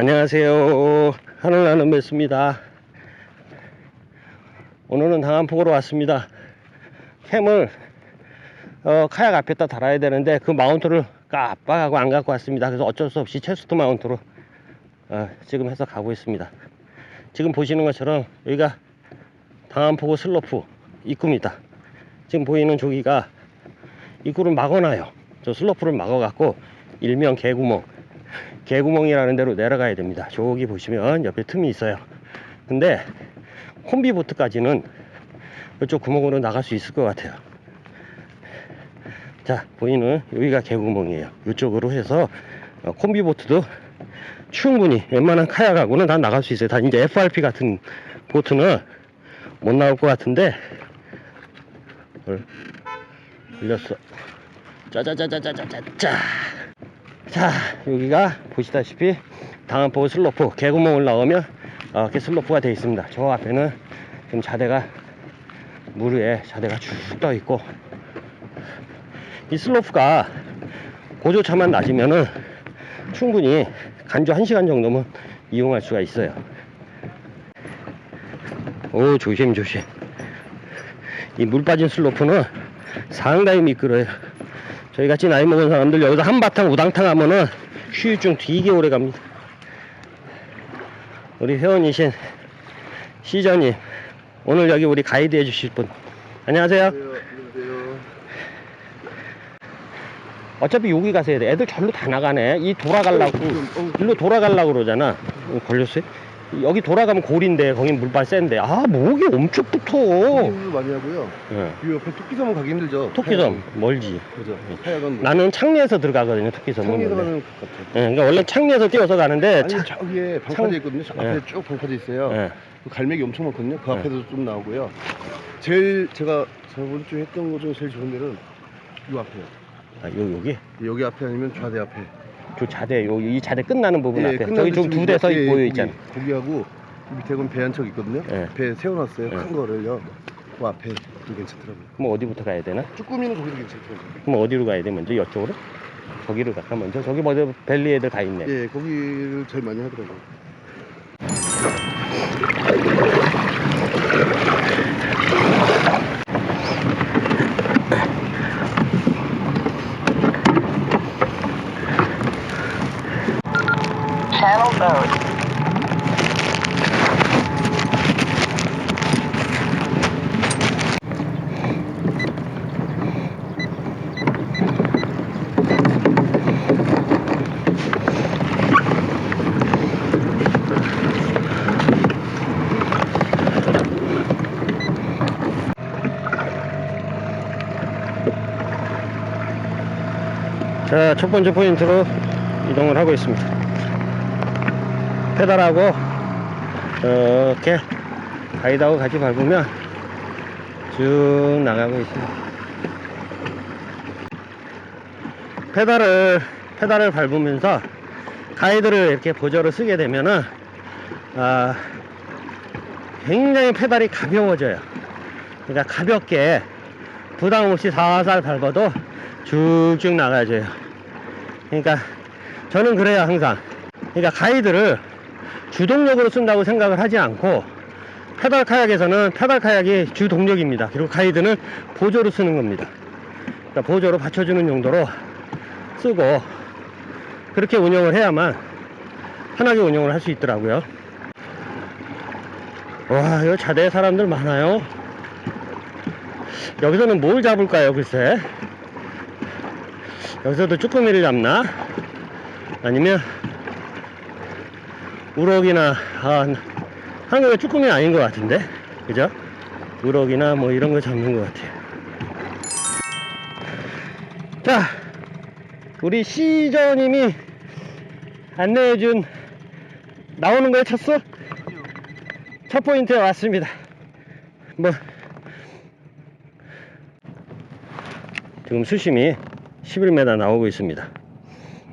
안녕하세요. 하늘나는 메스입니다. 오늘은 당한폭으로 왔습니다. 캠을 어, 카약 앞에다 달아야 되는데 그 마운트를 깜빡하고 안 갖고 왔습니다. 그래서 어쩔 수 없이 체스트 마운트로 어, 지금 해서 가고 있습니다. 지금 보시는 것처럼 여기가 당한포구 슬로프 입구입니다. 지금 보이는 조기가 입구를 막아놔요. 저 슬로프를 막아갖고 일명 개구멍 개구멍이라는 데로 내려가야 됩니다. 저기 보시면 옆에 틈이 있어요. 근데 콤비보트까지는 이쪽 구멍으로 나갈 수 있을 것 같아요. 자, 보이는 여기가 개구멍이에요. 이쪽으로 해서 어, 콤비보트도 충분히 웬만한 카약하고는 다 나갈 수 있어요. 다 이제 FRP 같은 보트는 못 나올 것 같은데 걸- 걸렸어. 짜자자자자자자. 자, 여기가 보시다시피 당한포 슬로프 개구멍을 나오면 어, 이렇게 슬로프가 되어 있습니다. 저 앞에는 지금 자대가 물 위에 자대가 쭉 떠 있고 이 슬로프가 고조차만 낮으면은 충분히 간주 1시간 정도면 이용할 수가 있어요. 오, 조심, 조심. 이 물 빠진 슬로프는 상당히 미끄러요. 저희 같이 나이 먹은 사람들 여기서 한바탕 우당탕 하면은 휴유증 되게 오래 갑니다. 우리 회원이신 시저님, 오늘 여기 우리 가이드 해주실 분. 안녕하세요. 안녕하세요. 어차피 여기 가셔야 돼. 애들 절로 다 나가네. 이 돌아가려고, 일로 돌아가려고 그러잖아. 어, 걸렸어요? 여기 돌아가면 골인데, 거긴 물발 센데. 아, 목이 엄청 붙어. 많이 하고요. 예. 이 옆에 토끼섬은 가기 힘들죠. 토끼섬, 멀지. 그죠. 하여간 뭐 나는 창리에서 들어가거든요, 토끼섬은. 원래. 가는 것 같아요. 예, 그러니까 원래 창리에서 뛰어서 가는데, 아니 차- 저기에 방파제 창- 있거든요. 저 예. 앞에 쭉 방파제 있어요. 예. 그 갈매기 엄청 많거든요. 그 예. 앞에도 좀 나오고요. 제일 제가 저번 주에 했던 거 중에 제일 좋은 데는 이 앞에요. 아, 요, 여기? 여기 앞에 아니면 좌대 앞에. 저 자대, 요, 이 자대 끝나는 부분 앞에. 끝나는 저기 좀 지금 두 대서 예, 보여 있잖아. 거기하고 이 밑에 보면 배한 척 있거든요. 예. 배 세워놨어요. 예. 큰 거를요. 그 앞에 좀 괜찮더라고요. 그럼 어디부터 가야 되나? 쭈꾸미는 거기도 괜찮더라고요. 그럼 어디로 가야 돼, 먼저? 이쪽으로? 저기로 갈까, 먼저? 저기 먼저 벨리 애들 가 있네. 예, 거기를 제일 많이 하더라고요. 첫 번째 포인트로 이동을 하고 있습니다. 페달하고 이렇게 가이드하고 같이 밟으면 쭉 나가고 있습니다. 페달을 페달을 밟으면서 가이드를 이렇게 보조로 쓰게 되면은 아, 굉장히 페달이 가벼워져요. 그러니까 가볍게 부담 없이 살살 밟아도 쭉쭉 나가줘요. 그러니까 저는 그래요 항상. 그러니까 가이드를 주동력으로 쓴다고 생각을 하지 않고 페달 카약에서는 페달 카약이 주동력입니다. 그리고 가이드는 보조로 쓰는 겁니다. 그러니까 보조로 받쳐주는 용도로 쓰고 그렇게 운영을 해야만 편하게 운영을 할 수 있더라고요. 와, 여기 자대에 사람들 많아요. 여기서는 뭘 잡을까요, 글쎄? 여기서도 쭈꾸미를 잡나? 아니면 우럭이나 아, 한국의 쭈꾸미는 아닌 것 같은데 그죠? 우럭이나 뭐 이런 거 잡는 것 같아요 자 우리 시저님이 안내해준 나오는 거에 쳤어? 첫 포인트에 왔습니다 뭐 지금 수심이 11m 나오고 있습니다.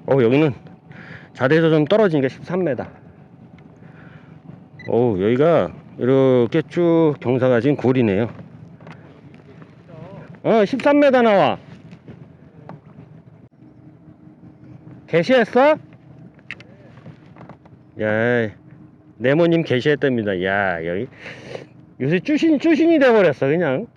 어, 여기는 자대에서 좀 떨어지니까 13m. 오, 여기가 이렇게 쭉 경사가 지금 골이네요. 어, 13m 나와. 개시했어? 야, 네모님 계시했답니다. 야, 여기 요새 쭈신 쭈신이 돼버렸어 그냥.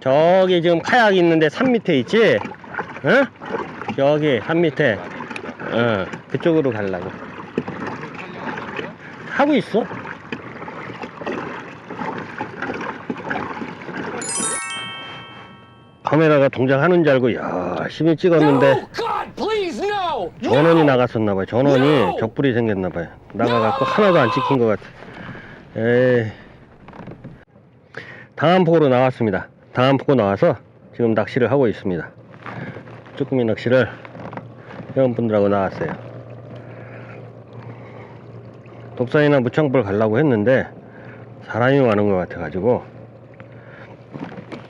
저기 지금 카약 있는데 산 밑에 있지? 어? 저기 산 밑에. 어, 그쪽으로 가려고. 하고 있어. 카메라가 동작하는 줄 알고 열심히 찍었는데! 전원이! 나갔었나봐요. 전원이! 적불이 생겼나봐요. 나가갖고 하나도 안 찍힌 것 같아. 에이. 당암포로 나왔습니다. 당암포 나와서 지금 낚시를 하고 있습니다. 쭈꾸미 낚시를 회원분들하고 나왔어요. 독산이나 무창벌 가려고 했는데 사람이 많은 것 같아가지고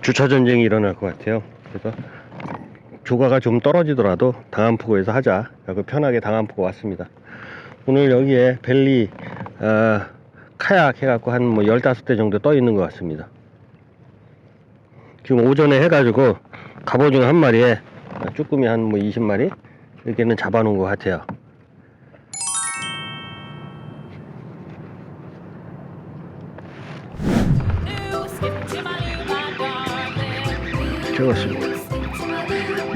주차 전쟁이 일어날 것 같아요. 그래서 조가가 좀 떨어지더라도 당암포구에서 하자. 그래서 편하게 당암포구 왔습니다. 오늘 여기에 벨리 어, 카약 해갖고 한 뭐 15대 정도 떠 있는 것 같습니다. 지금 오전에 해가지고 갑오징어 한 마리에 쭈꾸미 한 뭐 20마리 이렇게는 잡아놓은 것 같아요. 적었습니다.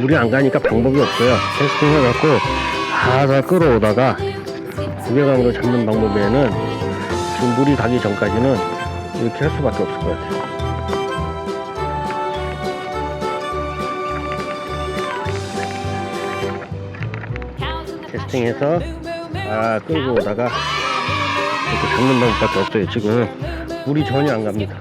물이 안 가니까 방법이 없어요. 테스팅 해갖고 살살 끌어오다가 무게감으로 잡는 방법에는 지금 물이 가기 전까지는 이렇게 할 수밖에 없을 것 같아요. 테스팅해서 아 끌고 오다가 이렇게 잡는 방법밖에 없어요. 지금 물이 전혀 안 갑니다.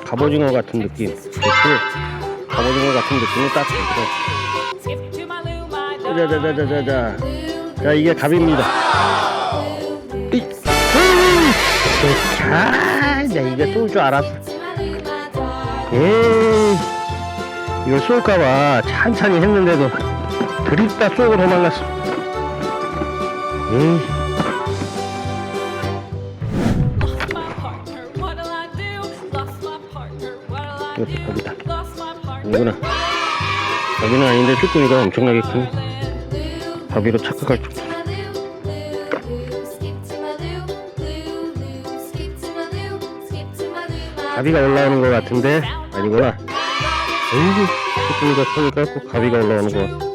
갑오징어 같은 느낌. 그치? 갑오징어 같은 느낌이 딱 들고. 자자자자자자. 자 이게 갑입니다. 이, 으이, 자, 나 이거 쏠줄 알았어. 에이, 이걸 쏠까봐 찬찬히 했는데도 드립다 쏘고 도망갔어. 에이. 이것도 겁이다. 이거는 겁이는 아닌데 쭈꾸미가 엄청나게 큰 바비로 착각할 줄. 가비가 올라오는 것 같은데 아니구나. 에이, 쭈꾸미가 크니까 꼭 가비가 올라오는 것 같아.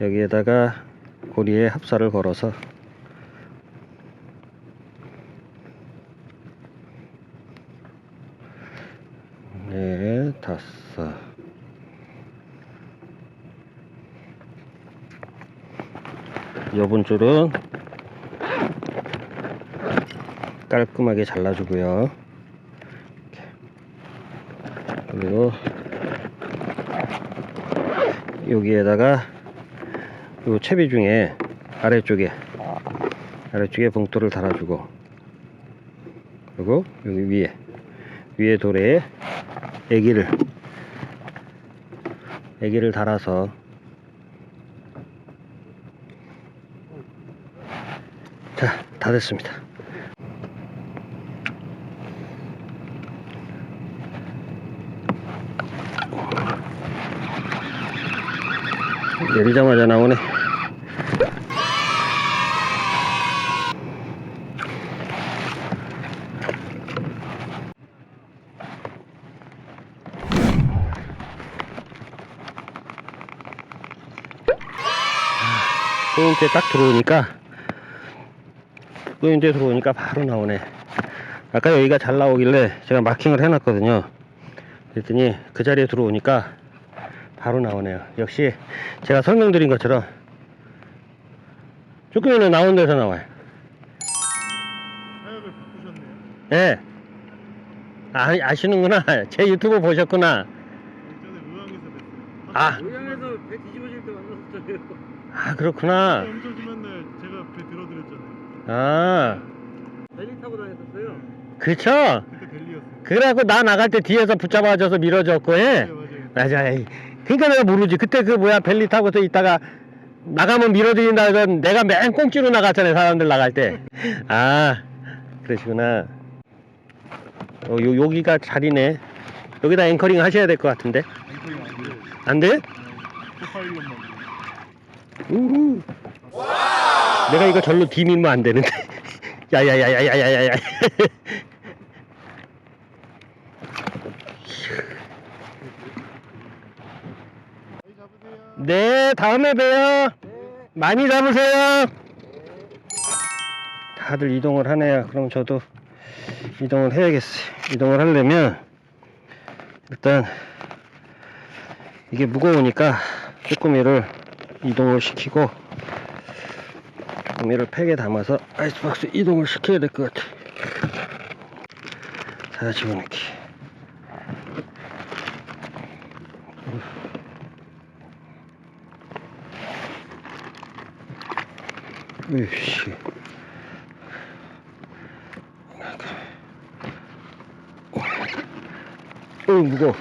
여기에다가 고리에 합사를 걸어서 네, 다섯 여분 줄은 깔끔하게 잘라주고요. 그리고 여기에다가 요 채비 중에 아래쪽에 아래쪽에 봉돌을 달아주고 그리고 여기 위에 위에 돌에 애기를 애기를 달아서 자 다 됐습니다. 내리자마자 나오네 소음대 딱 들어오니까 소음대 들어오니까 바로 나오네 아까 여기가 잘 나오길래 제가 마킹을 해놨거든요 그랬더니 그 자리에 들어오니까 바로 나오네요. 역시 제가 설명드린 것처럼 조금이면 나온 데서 나와요. 사역을 바꾸셨네요. 예. 아, 아시는구나. 제 유튜브 보셨구나. 전에. 아, 고향에서 배 뒤집어질 때 만났었잖 아 그렇구나. 영철 지만 날 제가 배 들어드렸잖아요. 아, 벨리 타고 다녔었어요. 그쵸? 그때 벨리였어요. 그래갖고 나 나갈 때 뒤에서 붙잡아줘서 밀어줬고, 해. 네, 맞아요. 맞아. 에이. 그러니까 내가 모르지. 그때 그 뭐야 벨리 타고서 있다가 나가면 밀어드린다 해서 내가 맨 꽁찌로 나갔잖아요. 사람들 나갈 때. 아, 그러시구나. 어, 요, 여기가 자리네. 여기다 앵커링 하셔야 될 것 같은데. 앵커링 안 돼요. 안 돼? 돼요. 우후. 내가 이거 절로 디미면 안 되는데. 야야야야야야야야. 네, 다음에 봬요. 많이 잡으세요. 다들 이동을 하네요. 그럼 저도 이동을 해야겠어요. 이동을 하려면 일단 이게 무거우니까 쭈꾸미를 이동을 시키고 쭈꾸미를 팩에 담아서 아이스박스 이동을 시켜야 될 것 같아. 자, 집어넣기. 으이씨. 어, 무거워.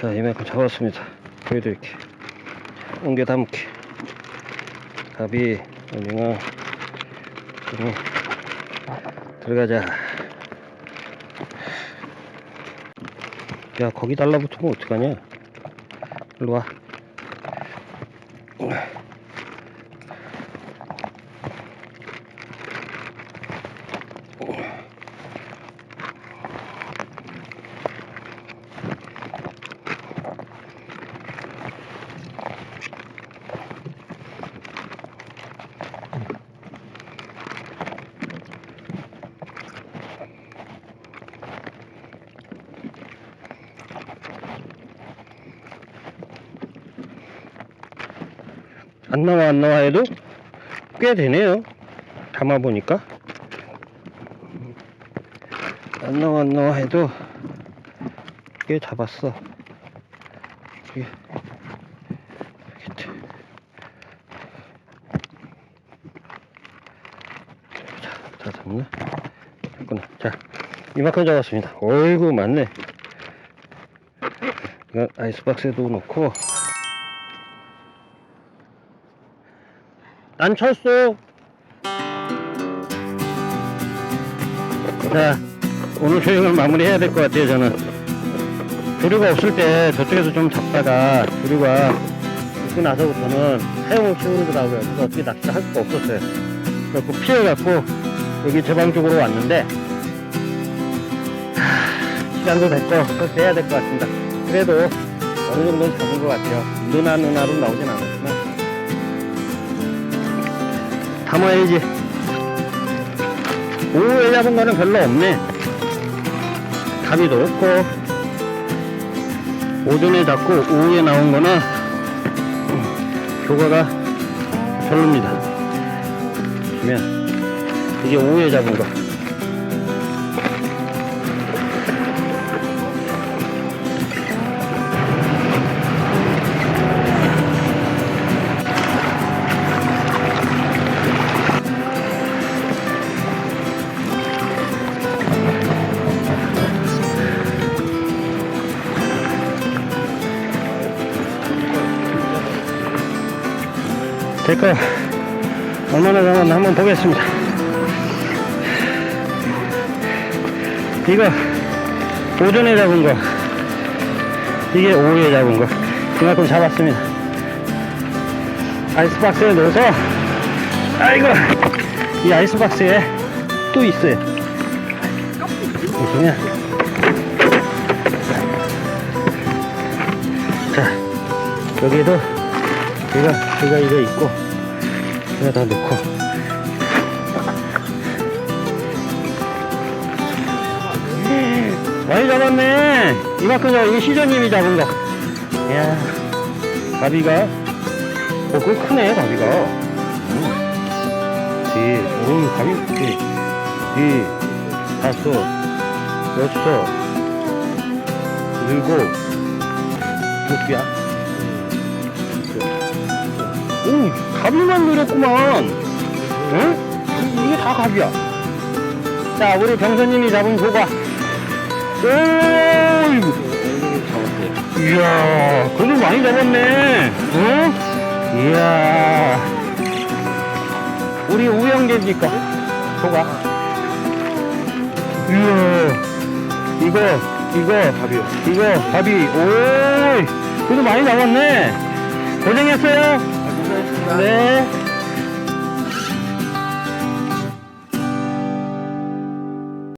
자, 이만큼 잡았습니다. 보여드릴게. 옮겨 담게. 가비, 음, 들어가자. 야, 거기 달라붙으면 어떡하냐? 일로 와. 안 나와 안 나와 해도 꽤 되네요. 담아보니까. 안 나와 안 나와 해도 꽤 잡았어. 이게 다 잡나? 됐구나. 자 이만큼 잡았습니다. 어이구 많네. 이건 아이스박스에도 넣고 안 쳤어. 자, 오늘 촬영을 마무리해야 될 것 같아요, 저는. 조류가 없을 때 저쪽에서 좀 잡다가 조류가 있고 나서부터는 사용을 키우더라고요. 그래서 어떻게 낚시를 할 수가 없었어요. 그래서 피해갖고 여기 제방 쪽으로 왔는데, 하, 시간도 됐고, 그래서 돼야 될 것 같습니다. 그래도 어느 정도는 잡은 것 같아요. 누나 누나로 나오진 않았지만. 담아야지. 오후에 잡은 거는 별로 없네. 가비도 없고, 오전에 잡고 오후에 나온 거는 음, 교과가 별로입니다. 그러면 이게 오후에 잡은 거. 될까요? 얼마나 잡았나 한번 보겠습니다. 이거 오전에 잡은 거, 이게 오후에 잡은 거, 그만큼 잡았습니다. 아이스박스에 넣어서, 아이고, 이 아이스박스에 또 있어요. 보시면, 자, 여기에도 제가, 제가 이거 있고, 제가 다 넣고. 많이 잡았네. 이만큼 저 이게 시조님이 잡은 거. 이야, 가비가, 어, 그거 크네, 가비가. 음. 이, 오, 가비, 이, 이, 다섯, 여섯, 일곱, 몇 개야? 오, 가비만 늘었구만. 응? 이게 다 가비야. 자, 우리 병선님이 잡은 조과. 오, 이야, 그래도 많이 잡았네. 응? 이야. 우리 우영재입니까? 조과. 이야. 이거, 이거, 답이요. 이거, 밥이, 오, 그래도 많이 잡았네. 고생했어요. 네.